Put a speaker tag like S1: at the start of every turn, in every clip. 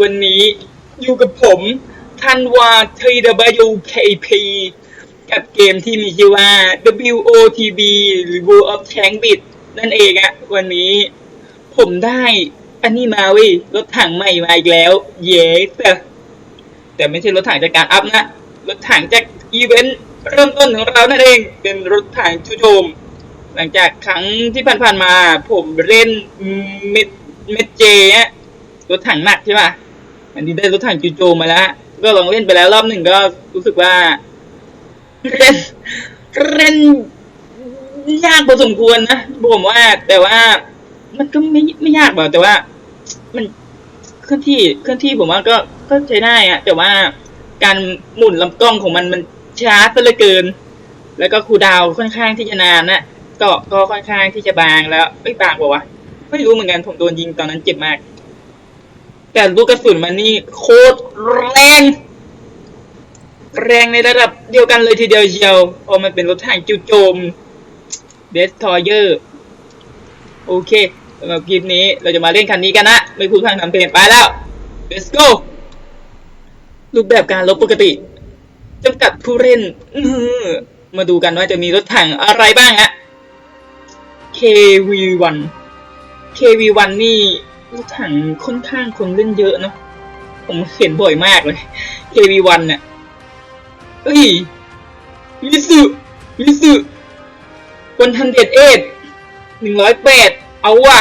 S1: วันนี้อยู่กับผมทันวา TWKP กับเกมที่มีชื่อว่า WOTB หรือ World of Tank Bit นั่นเองอะวันนี้ผมได้อันนี้มาเว้ยรถถังใหม่มาอีกแล้ว เย้แต่แต่ไม่ใช่รถถังจากการอัพนะ รถถังจากอีเวนต์เริ่มต้นของเรานั่นเอง เป็นรถถังชูโจม หลังจากครั้งที่ผ่านๆมา ผมเล่นเมดเมดเจอะรถถังหนักใช่ป่ะ อันนี้ได้รถถังจูโจมาแล้ว ก็ลองเล่นไปแล้วรอบหนึ่งก็รู้สึกว่าเล่นเล่นยากพอสมควรนะผมว่า แต่ว่ามันก็ไม่ไม่ยากหรอกแต่ว่า มันเคลื่อนที่เคลื่อนที่ผมว่าก็ก็ใช้ได้อะแต่ว่าการหมุนลำกล้องของมันมันช้าซะเหลือเกิน แล้วก็คูดาวค่อนข้างที่จะนานนะก็ก็ค่อนข้างที่จะบางแล้วไม่บางป่าวะไม่รู้เหมือนกันผมโดนยิงตอนนั้นเจ็บมาก แต่ลูกกระสุนมันนี่โคตรแรง แรงในระดับเดียวกันเลยทีเดียวเชียวเพราะมันเป็นรถถังจู่โจมเดสทอยเยอร์ โอเคสำหรับคลิปนี้เราจะมาเล่นคันนี้กันนะ ไม่พูดพร่งทำเพลงไปแล้ว let's go รูปแบบการลบปกติจำกัดผู้เล่นมาดูกันว่าจะมีรถถังอะไรบ้างฮะ KV1 KV1 นี่ รถถังค่อนข้างคนเล่นเยอะเนาะผมเห็นบ่อยมากเลย KV1 เนี่ยเฮ้ยมิสุมิสุวันทันเด็ดเอ็ดหนึ่งร้อยแปดเอาว่ะ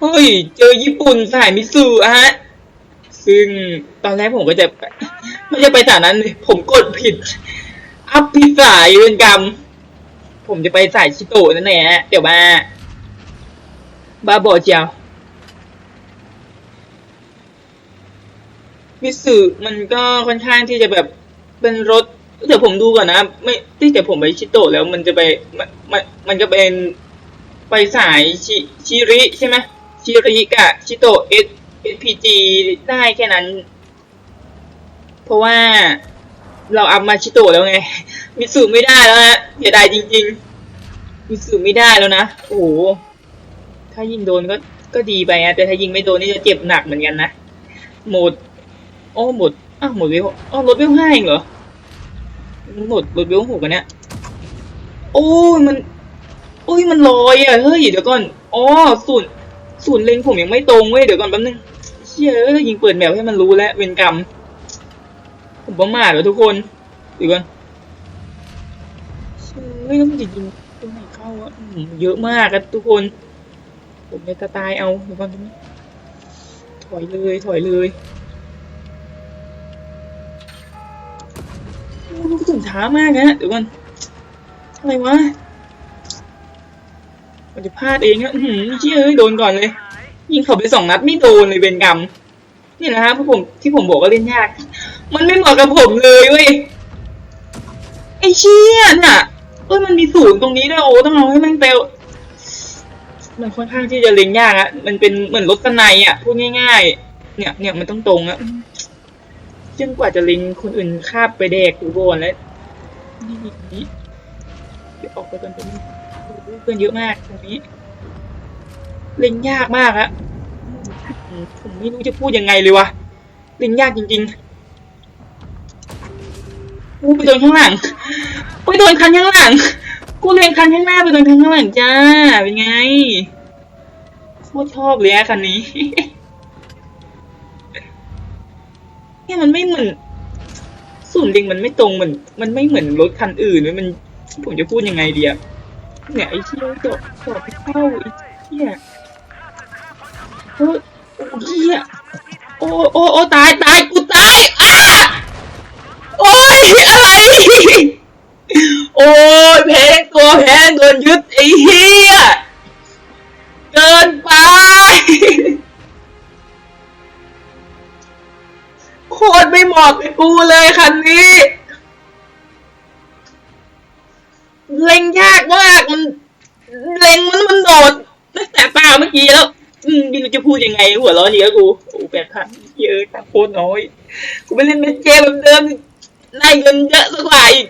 S1: เฮ้ย เจอญี่ปุ่นสายมิสุอะฮะ ซึ่งตอนแรกผมก็จะไม่จะไปสายนั้นเลยผมกดผิด อัพผิดสายเวรกรรม ผมจะไปสายชิโตะนั่นแหละเดี๋ยวมา บ้าบอเจียว มิสึมันก็ค่อนข้างที่จะแบบเป็นรถเดี๋ยวผมดูก่อนนะ ไม่ที่แต่ผมไปชิโตะแล้วมันจะไปมันมันมันก็เป็นไปสายชิชิริใช่ไหมชิริกับชิโตะเอสเอสพีจีได้แค่นั้น เพราะว่าเราอัพมาชิโตะแล้วไง มิสึไม่ได้แล้วฮะเสียดายจริง ๆ มิสึไม่ได้แล้วนะ โอ้โห ถ้ายิงโดนก็ก็ดีไปอะแต่ถ้ายิงไม่โดนนี่จะเจ็บหนักเหมือนกันนะหมด โอ้หมดอ้าวหมดเวอ้าวลดเวห้าเองเหรอหมดลดเวหกกันเนี่ยโอ้ยมัน โอ้ยมันลอยอะเฮ้ยเดี๋ยวก่อนอ๋อศูนย์ศูนย์เล็งผมยังไม่ตรงเว้ยเดี๋ยวก่อนแป๊บนึงเชี่ยเอ้ยยิงเปิดแมวให้มันรู้แล้วเวรกรรมผมประมาทเหรอทุกคนเดี๋ยวก่อนเฮ้ยแล้วมันจะยิงตรงไหนเข้าวะเยอะมากอะทุกคน ผมจะตายเอาเดี๋ยวก่อนถอยเลยถอยเลย โอ้ลูกกระสุนช้ามากนะเดี๋ยวก่อนอะไรวะมันจะพลาดเองอะอื้อหือเชี่ยเอ้ยโดนก่อนเลย ยิงเขาไปสองนัดไม่โดนเลยเวรกรรมนี่นะฮะพวกผมที่ผมบอกว่าเล่นยาก มันไม่เหมาะกับผมเลยเว้ยไอ้เชี่ยน่ะเอ้ยมันมีศูนย์ตรงนี้ด้วยโอ้ต้องเอาให้แม่งเตลมันค่อนข้างที่จะเล็งยากอะมันเป็นเหมือนรถสไนอะพูดง่าย ๆ เนี่ยเนี่ยมันต้องตรงอะ จนกว่าจะล็งคนอื่นคาบไปแดกอยู่บนแล้วนี่นี่เดี๋ยวออกไปกันตรงนี้โอ้โหเพื่อนเยอะมากตรงนี้เล็งยากมากอะผมไม่รู้จะพูดยังไงเลยวะเล็งยากจริงๆกูไปโดนข้างหลังไปโดนคันข้างหลังกูเล็งคันข้างหน้าไปโดนคันข้างหลังจ้าเป็นไงโคตรชอบเลยอะคันนี้ เนี่ยมันไม่เหมือนศูนย์ลิงมันไม่ตรงเหมือนมันไม่เหมือนรถคันอื่นเลยมันผมจะพูดยังไงดีอะเนี่ยไอ้เชี่ยจอดจอดไม่เข้าไอ้เชี่ยโอ้ยโอ้ยเชี่ยโอ้โอ้โอ้ตายตายกูตายอ้าโอ้ยอะไรโอ้ยแพงตัวแพงโดนยึดไอ้เหี้ยเกินไป คตรไม่เหมาะกับกูเลยคันนี้เล็งยากมากมันเล็งมันมันโดดตั้งแต่ตาเมื่อกี้แล้ว อืมไม่รู้จะพูดยังไง หัวเร้อนเยอะกูโอ้แปดพันเยอะตังโคตรน้อย กูไม่เล่นเมเจแบบเดิมได้เงินเยอะสักกว่าอีก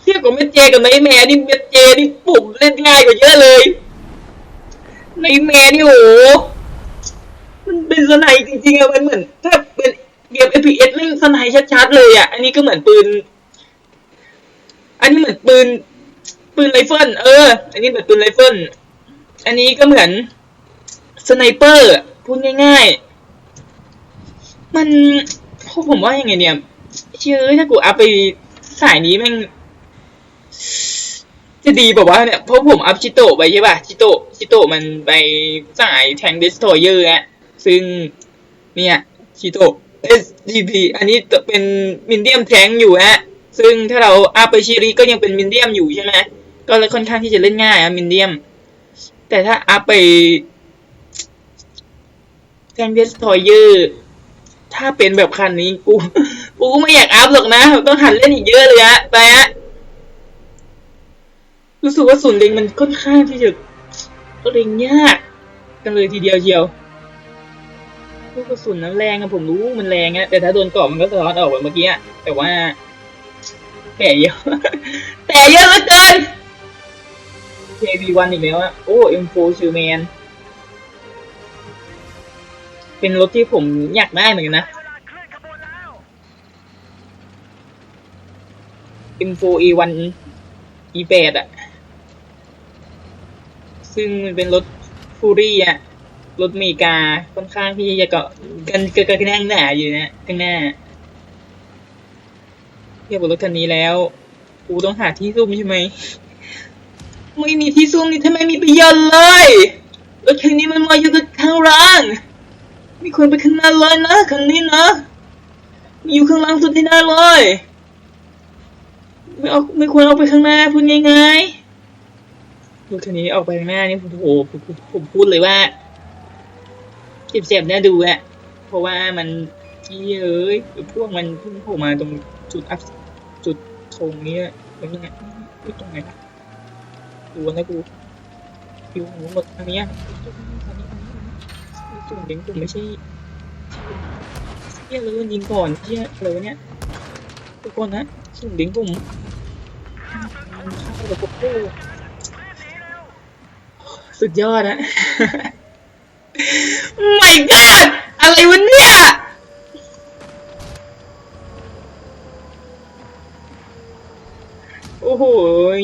S1: เทียบกับเมเจกับไนท์แมร์นี่เมเจนี่ปุ่มเล่นง่ายกว่าเยอะเลยไนท์แมร์นี่โหเป็นสไนจริงๆอะมันเหมือน ถ้าเป็นเกม FPS แม่งสไนชัดๆเลยอะอันนี้ก็เหมือนปืน อันนี้เหมือนปืน ปืนไรเฟิลเออ อันนี้เหมือนปืนไรเฟิลอันนี้ก็เหมือนสไนเปอร์พูดง่าย ๆ มันพวกผมว่ายังไงเนี่ยเชื่อถ้ากูอัพไปสายนี้แม่งจะดีแบบว่าเนี่ยเพราะผมอัพชิโตะไปใช่ป่ะชิโตะชิโตะมันไปสายแทงดิสโทเยอร์อะ ซึ่งเนี่ยชิโต SGP อันนี้เป็นมินเดียมแทงอยู่ฮะ ซึ่งถ้าเราอัพไปชิริก็ยังเป็นมินเดียมอยู่ใช่ไหมก็เลยค่อนข้างที่จะเล่นง่ายอะมินเดียม แต่ถ้าอัพไปแทงดิสโทเยอร์ถ้าเป็นแบบคันนี้กูกูไม่อยากอัพหรอกนะ ต้องหันเล่นอีกเยอะเลยฮะไปฮะรู้สึกว่าศูนย์เล็งมันค่อนข้างที่จะเล็งยาก กันเลยทีเดียวเชียว ลูกกระสุนนั้นแรงอะผมรู้มันแรงอะแต่ถ้าโดนเกาะมันก็สะท้อนออกแบบเมื่อกี้อะแต่ว่าแต่เยอะแต่เยอะเหลือเกิน KV1 อีกแล้วอะโอ้ M4 ชิวแมนเป็นรถที่ผมอยากได้เหมือนกันนะ M4 A1 E8 อะซึ่งมันเป็นรถฟูรี่อะ รถอเมริกาค่อนข้างที่จะเกาะกันเกันกันกันหนาอยู่นะข้างหน้าเทียบกับรถคันนี้แล้วกูต้องหาที่ซุ่มใช่ไหมไม่มีที่ซุ่มนี่ทำไมมีประโยชน์เลยรถคันนี้มันมาอยู่กับข้างล่างไม่ควรไปข้างหน้าเลยนะคันนี้นะมีอยู่ข้างล่างสุดที่ได้าเลยไม่เอาไม่ควรเอาไปข้างหน้าพูดง่ายๆรถคันนี้ออกไปข้างหน้านี่ผมโอ้โหผมผมผมพูดเลยว่า เจ็บๆน่าดูอะเพราะว่ามันที่เอ้ยพวกมันพิ่งโผล่มาตรงจุดอัพจุดธงนี้ตรงนี้ตรงไหนนะดูนะกูคิวของหมดอันนี้ยจุดเด้งจุดไม่ใช่เที่ยเลยยิงก่อนเที่ยอะไรวะเนี่ยทุกคนนะสุ่มเด้งกลุ่มเข้ากับโกโก้สุดยอดนะ ไม่กอดอะไรวะเนี่ยโอ้โห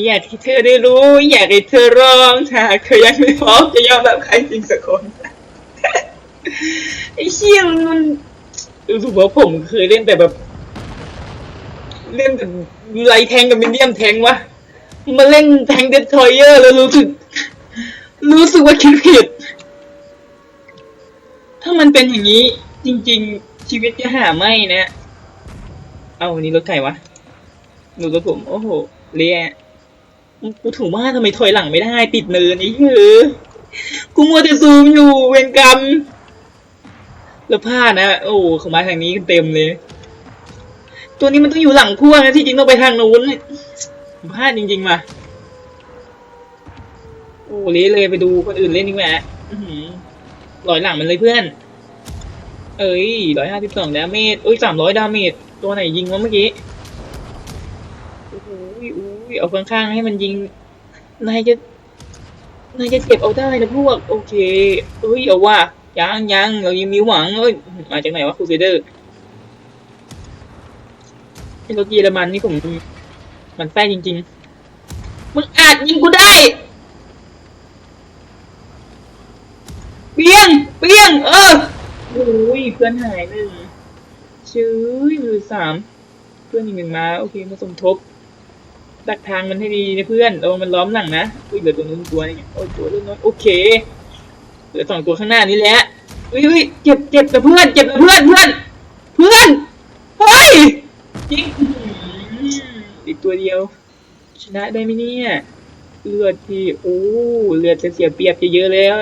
S1: อยากให้เธอได้รู้ อยากให้เธอร้องถ้าเธอยังไม่พร้อมจะยอมรับใครจริงสักคน ไอ้เชี่ยมันมันรู้สึกว่าผมเคยเล่นแต่แบบ เล่นแต่ไลท์แทงกับมินเดียมแทงวะ มาเล่นแทงเดสทอยเยอร์แล้วรู้สึก รู้สึกว่าคิดผิด มันเป็นอย่างนี้ จริง ๆ ชีวิตจะหาไม่นะ เอาวันนี้รถใครวะหนูรถผม โอ้โหเละกูถูกว่าทำไมถอยหลังไม่ได้ ติดเนินนี่เฮ้อกูมัวแต่ซูมอยู่เวรกรรมแล้วพลานะโอ้เขามาทางนี้กันเต็มเลย ตัวนี้มันต้องอยู่หลังพ่วงนะที่จริงต้องไปทางนู้นผมพลาดจริงๆว่ะโอ้เละเลยไปดูคนอื่นเล่นดีกว่าหือร้อยหลังมันเลยเพื่อน เอ้ยร้อยห้าสิบสองดาเมจเอ้ยสามร้อยดาเมจตัวไหนยิงวะเมื่อกี้โอ้โอุ้ยเอาข้างๆให้มันยิงนายจะนายจะเก็บเอาได้นะพวก โอเคเอ้ยเอาว่ายังยังเรายังมีหวังเอ้ยมาจากไหนวะครูเซเดอร์ไอ้รถเยอรมันนี่ผมมันแป้จริงๆ มึงอาจยิงกูได้ เปียง เปียง เออ อุ้ยเพื่อนหายหนึ่งชื่อมือสามเพื่อนอีกหนึ่งมา โอเคมาสมทบ ดักทางมันให้ดีนะเพื่อนระวังมันล้อมหลังนะอุ้ยเหลือตัวนู้นตัวนี่โอ้ยตัวเล็กนู้นโอเคเหลือสองตัวข้างหน้านี้แหละอุ้ยอุ้ยเจ็บเจ็บแต่เพื่อนเจ็บแต่เพื่อนเพื่อนเพื่อนเฮ้ยยิงอื้อหืออีกตัวเดียว ชนะได้ไหมเนี่ยเลือดที่โอ้เลือดจะเสียเปรียบเยอะๆแล้ว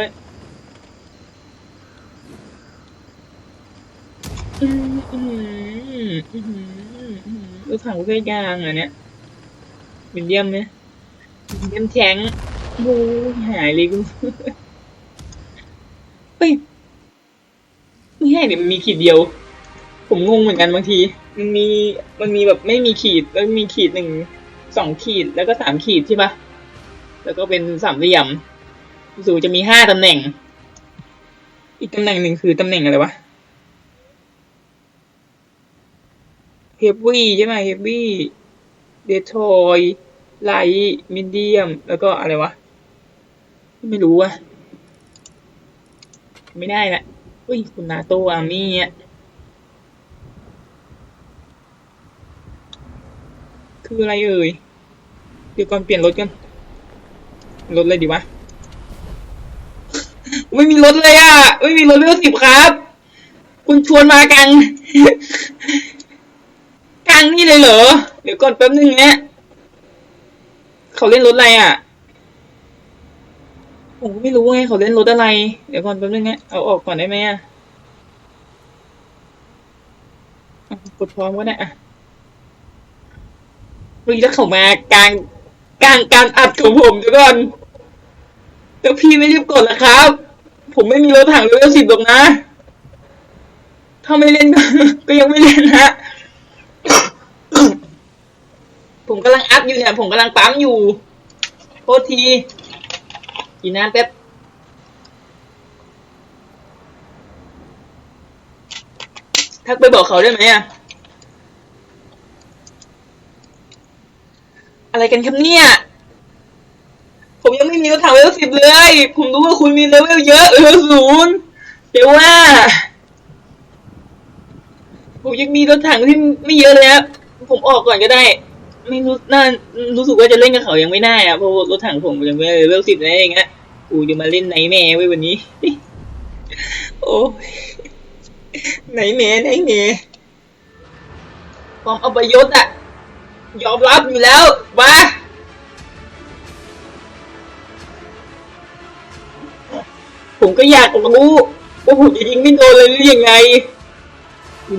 S1: อืมอืมอืมอืมอืม รถถังประเภทยางอะเนี่ยมินเดียมเนี่ยมินเดียมแทงโอ้ยหายเลยกูเฮ้ยไม่ใช่เนี่ยมันมีขีดเดียว ผมงงเหมือนกันบางที มันมีมันมีแบบไม่มีขีดแล้วมีขีดหนึ่งสองขีดแล้วก็สามขีดใช่ปะแล้วก็เป็นสามเหลี่ยมสูจะมีห้าตำแหน่ง อีกตำแหน่งหนึ่งคือตำแหน่งอะไรวะ เฮฟวี่ใช่ไหมเฮฟวี่เดทอยไลท์มิเดียม แล้วก็อะไรวะ ไม่รู้อะไม่ได้ละเฮ้ย คุณนาโตอามี่อะคืออะไรเอ่ย เดี๋ยวก่อนเปลี่ยนรถกัน รถอะไรดีวะ ไม่มีรถเลยอะ ไม่มีรถเลือกสิบครับ คุณชวนมากลางนี่เลยเหรอ เดี๋ยวก่อนแป๊บนึงนะเขาเล่นรถอะไรอะผมก็ไม่รู้ไงเขาเล่นรถอะไร เดี๋ยวก่อนแป๊บนึงนะเอาออกก่อนได้ไหมอะอะกดพร้อมก็ได้อะเฮ้ยแล้วเขามากลางกลางการอัดของผมเดี๋ยวก่อนแล้วพี่ไม่รีบกดเหรอครับ ผมไม่มีรถถังเลเวลสิบหรอกนะ ถ้าไม่เล่นก็ยังไม่เล่นฮะ ผมกำลังอัพอยู่เนี่ย ผมกำลังปั๊มอยู่โทษทีกินน้ำแป๊บทักไปบอกเขาได้ไหมอะอะไรกันครับเนี่ย ผมยังไม่มีรถถังเลเวลสิบเลย ผมรู้ว่าคุณมีเลเวลเยอะเลเวลศูนย์เดี๋ยวว่า ผมยังมีรถถังที่ไม่เยอะเลยครับผมออกก่อนก็ได้ ไม่รู้น่ารู้สึกว่าจะเล่นกับเขายังไม่ได้อะเพราะรถถังผมยังไม่เลเวลสิบนะอย่างเงี้ยกูจะมาเล่นไหนแม่ไว้วันนี้ โอ้ไหนแม่ไหนแม่ความอาปยศอะยอมรับอยู่แล้วมาผมก็อยากรู้ว่าผมจะยิงไม่โดนเลยหรือยังไง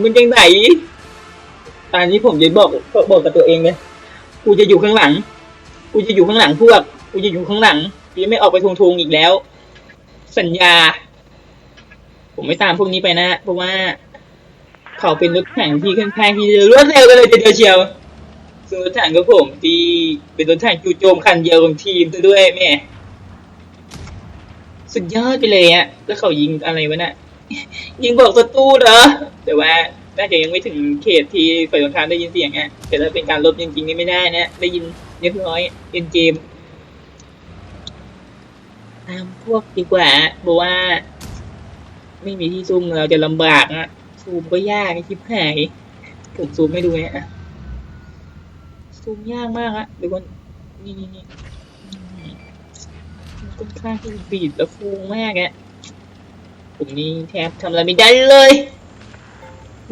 S1: มันยังไหนตอนนี้ผมจะบอกบอกกับตัวเองเลย กูจะอยู่ข้างหลัง กูจะอยู่ข้างหลังพวก กูจะอยู่ข้างหลังกูจะไม่ออกไปทวงทวงอีกแล้ว สัญญา ผมไม่ตามพวกนี้ไปนะ เพราะว่า เขาเป็นรถถังที่ค่อนข้างที่จะรวดเร็วกันเลยทีเดียวเชียวส่วนรถถังของผมที่เป็นรถถังจู่โจมคันเดียวของทีมซะด้วยแม่สุดยอดไปเลยอะแล้วเขายิงอะไรวะน่ะยิงบอกศัตรูเหรอแต่ว่า น่าจะยังไม่ถึงเขตที่ฝ่ายตรงข้ามได้ยินเสียงอะแต่ถ้าเป็นการลบจริงๆนี่ไม่ได้นะได้ยินเรียบร้อยเอ็นเกมตามพวกดีกว่าเพราะว่า ไม่มีที่ซูมเราจะลำบากอะซูมก็ยากไอ้ชิบหายผมซูมไม่ดูเนี่ยอะซูมยากมากอะเดี๋ยวก่อนนี่นี่นี่มันค่อนข้างที่บีดและฟูมากอะผมนี่แทบทำอะไรไม่ได้เลย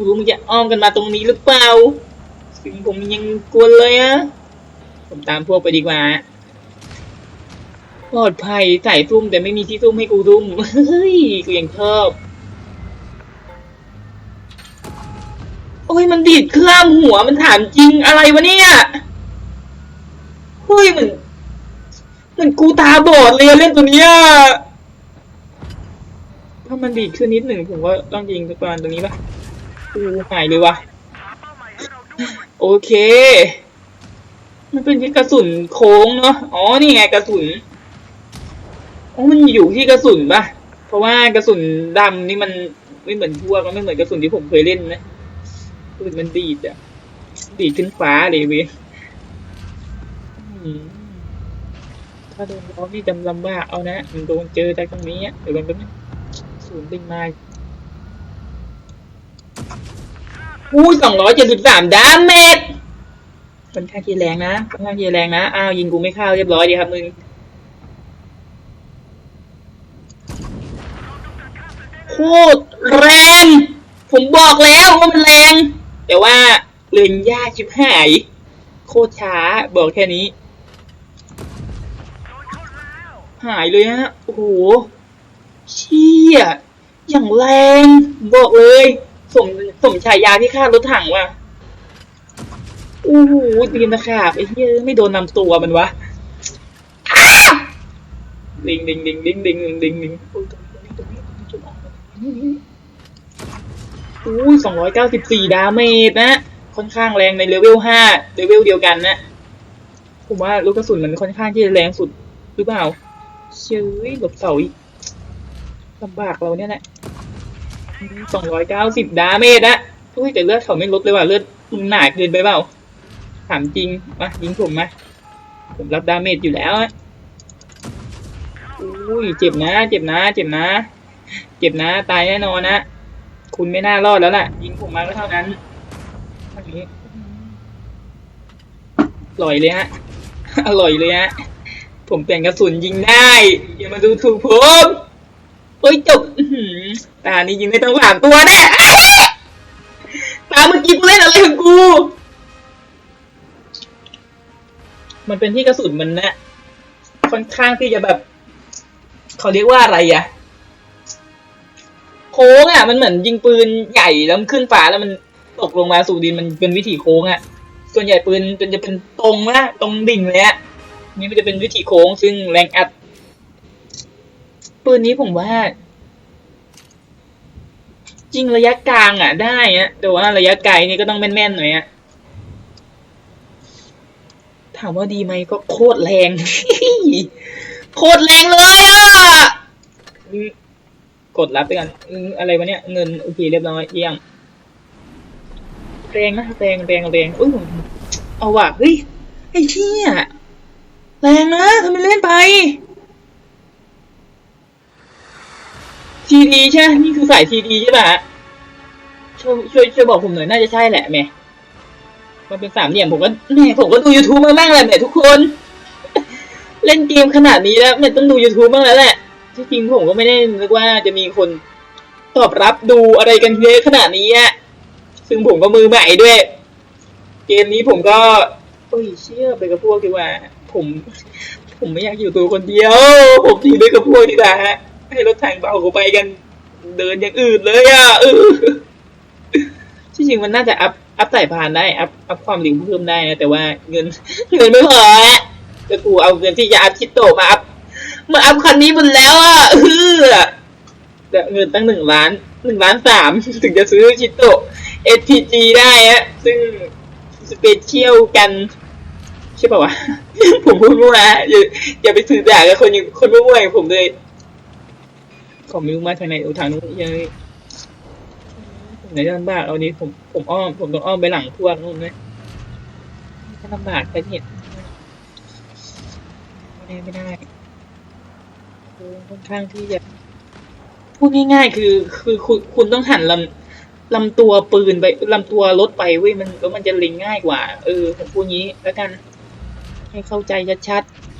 S1: ไม่รู้มันจะอ้อมกันมาตรงนี้หรือเปล่าซึ่งผมยังกลัวเลยอะผมตามพวกไปดีกว่าปลอดภัยใส่ซุ่มแต่ไม่มีที่ซุ่มให้กูซุ่มเฮ้ยกูยังชอบโอ้ยมันดีดเครื่องหัวมันถามจริงอะไรวะเนี่ยเฮ้ยเหมือนเหมือนกูตาบอดเลยเล่นตัวเนี้ยถ้ามันดีดขึ้นนิดหนึ่งผมว่าต้องยิงตะกอนตรงนี้ปะ กูหายเลยวะโอเค มันเป็นที่กระสุนโค้งเนาะอ๋อนี่ไงกระสุนอ๋อมันอยู่ที่กระสุนปะเพราะว่ากระสุนดำนี่มันไม่เหมือนพวกมันไม่เหมือนกระสุนที่ผมเคยเล่นนะปืนมันดีดอะดีดขึ้นฟ้าเลยเว้ยถ้าโดนล้อมนี่จำลำบากเอานะมันโดนเจอจากตรงนี้เดี๋ยวมันก็ศูนย์ดึงมา อู้สองร้อยเจ็ดสิบสามดาเมจค่อนข้างที่แรงนะค่อนข้างที่แรงนะ อ้าวยิงกูไม่เข้าเรียบร้อยดีครับมึง โคตรแรง ผมบอกแล้วว่ามันแรง แต่ว่าเล่นยากชิบหาย โคตรช้าบอกแค่นี้ หายเลยฮะ โอ้โห เชี่ย อย่างแรง บอกเลย สมสมฉายาที่ฆ่ารถถังว่ะอู้หูดีนตะขาบไอ้เหี้ยไม่โดนนำตัวมันวะดิงดิงดิงดิงดิงดิงดิงอู้สองร้อยเก้าสิบสี่ดาเมจนะ ค่อนข้างแรงในเลเวลห้าเลเวลเดียวกันนะ ผมว่าลูกกระสุนมันค่อนข้างที่จะแรงสุดหรือเปล่าเชื่อหลบเสาอีกลำบากเราเนี่ยแหละ สองร้อยเก้าสิบดาเมจอะอุ้ยแต่เลือดเขาไม่ลดเลยว่ะเลือดมันหนาเกินไปเปล่าถามจริงมายิงผมมาผมรับดาเมจอยู่แล้วอะอุ้ยเจ็บนะ เจ็บนะ เจ็บนะ เจ็บนะ ตายแน่นอนนะคุณไม่น่ารอดแล้วล่ะ ยิงผมมาก็เท่านั้นอันนี้อร่อยเลยฮะ อร่อยเลยฮะ ผมเปลี่ยนกระสุนยิงได้ อย่ามาดูถูกผม โอ้ยจบตานี้ยิงได้ตั้งสามตัวแน่ตาเมื่อกี้กูเล่นอะไรของกู มันเป็นที่กระสุนมันนะค่อนข้างที่จะแบบ เขาเรียกว่าอะไรอะโค้งอะมันเหมือนยิงปืนใหญ่แล้วมันขึ้นฟ้าแล้วมันตกลงมาสู่ดินมันเป็นวิถีโค้งอะส่วนใหญ่ปืนมันจะเป็นตรงนะตรงดิ่งเลยอะนี่มันจะเป็นวิถีโค้งซึ่งแรงอัด ปืนนี้ผมว่าจริงระยะกลางอะได้อะแต่ว่าระยะไกลนี่ก็ต้องแม่นๆหน่อยอะถามว่าดีไหมก็โคตรแรง โคตรแรงเลยอะกดรับไปก่อนอะไรวะเนี่ยเงินโอเคเรียบร้อยเยี่ยมแรงนะแรงแรงแรงอุ้ยเอาว่ะเฮ้ยไอ้เชี่ยแรงนะทำไมเล่นไป ทีดีใช่ นี่คือสายทีดีใช่ป่ะช่วยช่วยช่วยบอกผมหน่อยน่าจะใช่แหละแม่มันเป็นสามเหลี่ยมผมก็แม่ผมก็ดู YouTube มาบ้างแหละแม่ทุกคน เล่นเกมขนาดนี้แล้วแมันต้องดู YouTube บ้างแล้วแหละ ที่จริงผมก็ไม่ได้นึกว่าจะมีคนตอบรับดูอะไรกันเยอะขนาดนี้อะซึ่งผมก็มือใหม่ด้วย เกมนี้ผมก็โอ้ยเชื่อไปกับพวกดีกว่า ผม ผมไม่อยากอยู่ตัวคนเดียว ผมอยู่ด้วยกับพวกดีกว่าฮะ ให้รถถังเบากูไปกัน เดินอย่างอื่นเลยอะเออที่จริงมันน่าจะอัพอัพสายพานได้อัพอัพความเร็วเพิ่มได้นะแต่ว่าเงินเงินไม่พอฮะก็กูเอาเงินที่จะอัพคิดโตมาอัพมาอัพคันนี้หมดแล้วอะเออแต่เงินตั้งหนึ่งล้านหนึ่งล้านสามถึงจะซื้อชิโตะ STG ได้ฮะซึ่งสเปเชียลกันใช่ป่าวะ ผมพูดมั่วนะอย่าอย่าไปถือด่ากับคนอย่างคนมั่วๆอย่างผมเลย ขอไม่รู้มาทางไหนเอาทางนู้นยังไหนจะลำบากเอานี้ผมผมอ้อมผมต้องอ้อมไปหลังพวกนู้นเลยจะลำบากไปเห็นไม่ได้ไม่ได้คือค่อนข้างที่จะพูดง่ายๆคือ คือคุณคุณต้องหันลำลำตัวปืนไปลำตัวรถไปเว้ยมันแล้วมันจะเล็งง่ายกว่า เออผมพูดงี้แล้วกัน ให้เข้าใจชัดๆ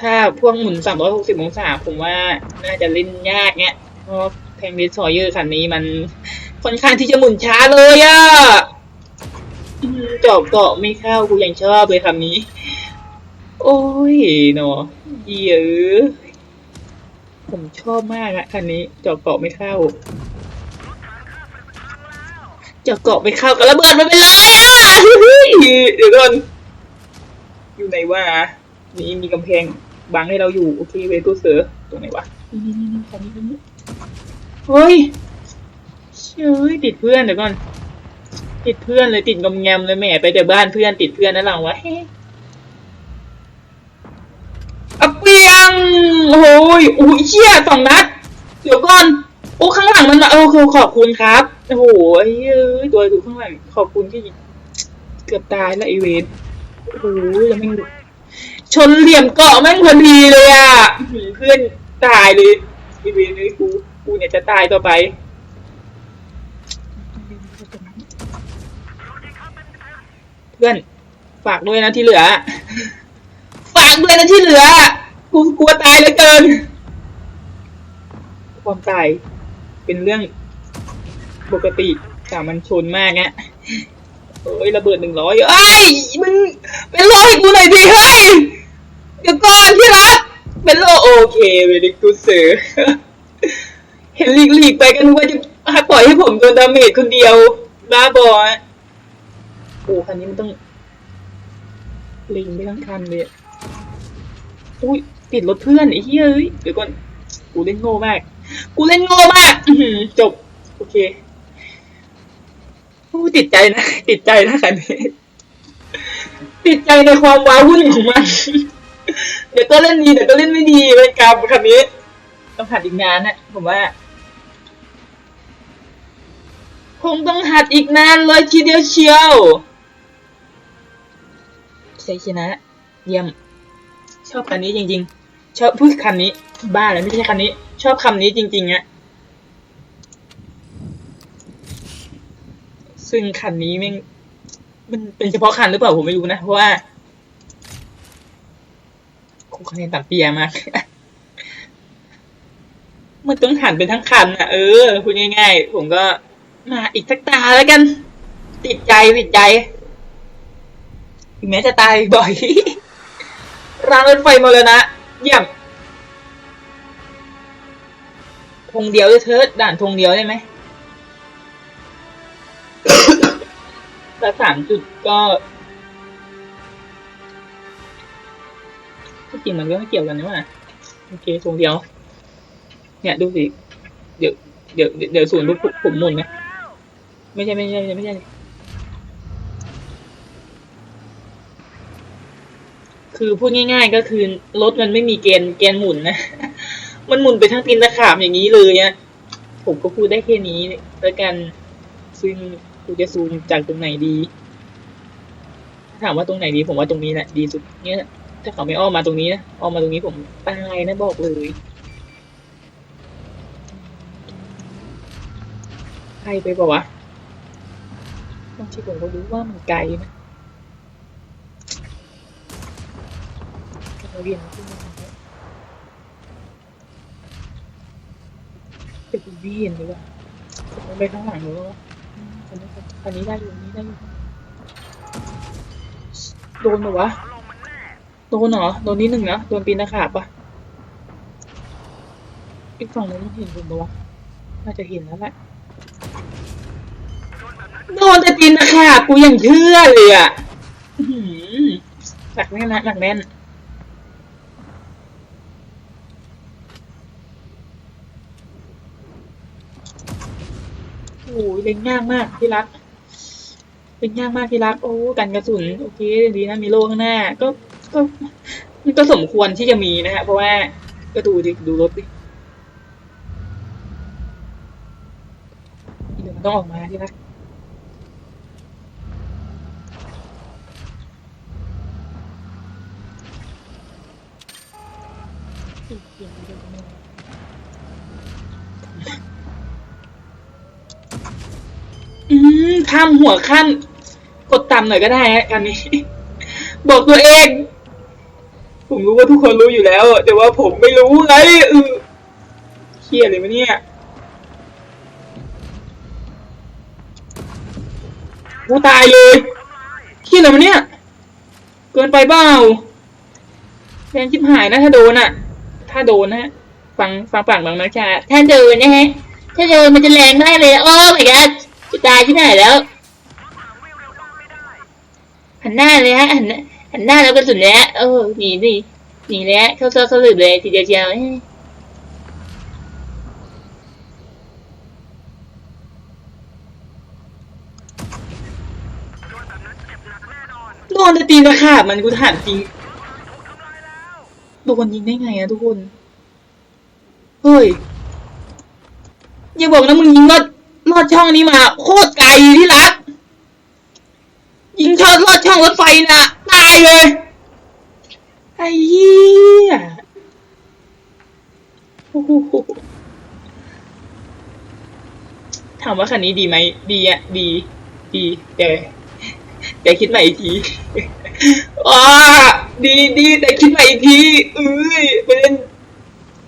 S1: ถ้าพวกหมุน 360 องศา ผมว่าน่าจะเล่นยากเนี้ยเพราะแทงเดสซอยเยอร์คันนี้มันค่อนข้างที่จะหมุนช้าเลยอะจอบเกาะไม่เข้ากูยังชอบเลยคำนี้ โอ้ยเนาะเยอผมชอบมากอะคันนี้จาะเกาะไม่เข้าจาะเกาะไม่เข้ากับระเบิดมันไปเลยอะเฮ้ยเดี๋ยวก่อนอยู่ไหนวะนี่มีกำแพง บังให้เราอยู่โอเคเวทูเสือตรงไหนวะนี่นี่นี่คันนี้คันนี้เฮ้ยเชื่ยติดเพื่อนเดี๋ยวก่อน ติดเพื่อนเลยติดงอมแงมเลยแหม่ไปแต่บ้านเพื่อนติดเพื่อนนั่นหลังวะเฮ้อะเปียงโอ้ยโอ้ยเชี่ยสองนัดเดี๋ยวก่อนโอ้ข้างหลังมันมาโอ้คือขอบคุณครับโอ้โหเอ้ยตัวดูข้างหลังขอบคุณที่เกือบตายแล้วไอเวนโอ้โหยังไม่ ชนเหลี่ยมเกาะแม่งพอดีเลยอะหือเพื่อนตายเลยไอเวนเลยกูกูเนี่ยจะตายต่อไป เพื่อน ฝากด้วยนะที่เหลือ ฝากด้วยนะที่เหลือ กูกลัวตายเหลือเกิน ความตายเป็นเรื่องปกติสามัญชนมากอะ เอ้ยระเบิดหนึ่งร้อยเอ้ยมึงเป็นโลให้กูหน่อยดิเฮ้ยเดี๋ยวก่อนที่รักเป็นโลโอเคเวลิกูเสือเห็นหลีกๆไปกันว่าจะปล่อยให้ผมโดนดาเมจคนเดียวบ้าบออะโอ้คันนี้มันต้องลิงไปทั้งคันเลยอุ้ยติดรถเพื่อนไอ้เฮ้ยเดี๋ยวก่อนกูเล่นโง่มาก กูเล่นโง่มากจบ โอเค ติดใจนะ ติดใจนะคันนี้ติดใจในความว้าวุ่นของมัน เดี๋ยวก็เล่นดีเดี๋ยวก็เล่นไม่ดีเป็นกรรมคันนี้ ต้องหัดอีกนานนะผมว่า คงต้องหัดอีกนานเลยทีเดียวเชียวชัยชนะ เยี่ยม ชอบคันนี้จริง ๆ ชอบพูดคำนี้ บ้าเลยไม่ใช่คันนี้ ชอบคำนี้จริงๆอะ ซึ่งคันนี้แม่งมันเป็นเฉพาะคันหรือเปล่าผมไม่รู้นะ เพราะว่าครูคะแนนต่ำเปียมาก มันต้องหันเป็นทั้งคันอะ เออพูดง่ายๆ ผมก็มาอีกสักตาแล้วกัน ติดใจติดใจถึงแม้จะตายบ่อยรางรถไฟมาเลยนะเยี่ยมธงเดียวเลยเธอด่านธงเดียวได้ไหม แต่สามจุดก็ที่จริงมันก็ไม่เกี่ยวกันนะว่าโอเคธงเดียว เนี่ยดูสิเดี๋ยวเดี๋ยวเดี๋ยวศูนย์รูปผมหมุนนะไม่ใช่ไม่ใช่ไม่ใช่ไม่ใช่ คือพูดง่าย ๆ ก็คือรถมันไม่มีเกณฑ์เกณฑ์หมุนนะ มันหมุนไปทั้งตีนตะขาบอย่างนี้เลยอะผมก็พูดได้แค่นี้แล้วกันซึ่ง กูจะซูมจากตรงไหนดีถามว่าตรงไหนดีผมว่าตรงนี้แหละดีสุดเนี่ยถ้าเขาไม่อ้อมมาตรงนี้นะอ้อมมาตรงนี้ผมตายนะบอกเลยไกลไปปะวะบางทีผมก็รู้ว่ามันไกลนะเราเรียนที่มันเดี๋ยวผมไม่เห็นดีกว่าผมไปข้างหลังหรือว่า อันนี้อันนี้ได้อยู่อันนี้ได้อยู่โดนเหรอวะโดนเหรอโดนนิดหนึ่งนะโดนปีนตะขาบปะอีกฝั่งนึงมันเห็นผมปะวะน่าจะเห็นแล้วแหละโดนแต่ปีนตะขาบกูยังเชื่อเลยอะหือหนักแน่นนะหนักแน่น โอ้ย เล็งยากมากที่รักเล็งยากมากที่รัก โอ้กันกระสุนโอเคดีนะมีโล่ข้างหน้า ก็ก็มันก็สมควรที่จะมีนะฮะเพราะว่าก็ดูดิดูรถดิเดี๋ยวมันต้องออกมาที่รักอื มข้ามหัวขั้น กดต่ำหน่อยก็ได้ฮะกันนี้ บอกตัวเอง ผมรู้ว่าทุกคนรู้อยู่แล้ว แต่ว่าผมไม่รู้ไงเออเครียดเลยวะเนี่ยกูตายเลยเครียดเลยวะเนี่ย เกินไปเปล่าแรงชิบหายนะถ้าโดนอะถ้าโดนนะฮะฟังฟังฝั่งบางนักชาถ้าโดนนะฮะ ถ้าโดนมันจะแรงได้เลย โอ้ my god จะตายที่ไหนแล้ว หันหน้าเลยฮะหันหน้าหันหน้าแล้วกระสุนแล้วเออหนีดิหนีแล้วเข้าซอกเข้าหลืบเลยทีเดียวเชียวโดนจะตีนะขาบมันกูถามจริงโดนยิงได้ไงอะทุกคน เฮ้ยอย่าบอกนะมึงยิงลอด ลอดช่องนี้มา โคตรไกลที่รัก ยิงช็อตลอดช่องรถไฟน่ะตายเลย ไอ้เหี้ยถามว่าคันนี้ดีไหม ดีอะดี ดีแต่แต่คิดใหม่อีกทีอ่าดีดีแต่คิดใหม่อีกทีเอ้ยไปเล่น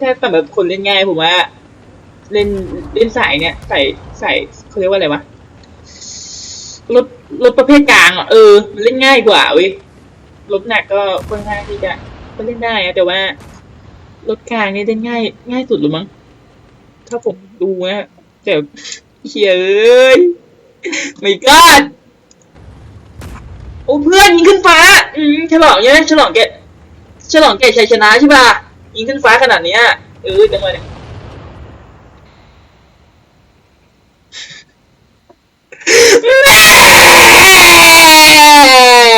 S1: ถ้าสำหรับคนเล่นง่ายผมว่า เล่นเล่นสายเนี่ยใส่ใส่เขาเรียกว่าอะไรวะรถรถประเภทกลางอะเออมันเล่นง่ายกว่าเว้ยรถหนักก็ค่อนข้างที่จะก็เล่นได้อะแต่ว่ารถกลางเนี่ยเล่นง่าย ง่ายสุดหรือมั้งถ้าผมดูนะแต่เฮ้ยเอ้ยไม่กล้าโอ้เพื่อนยิงขึ้นฟ้า อืมฉลองเนี่ยฉลองแกฉลองแกชัยชนะใช่ป่ะยิงขึ้นฟ้าขนาดเนี้ยเออจังเลย เนี่ยแม่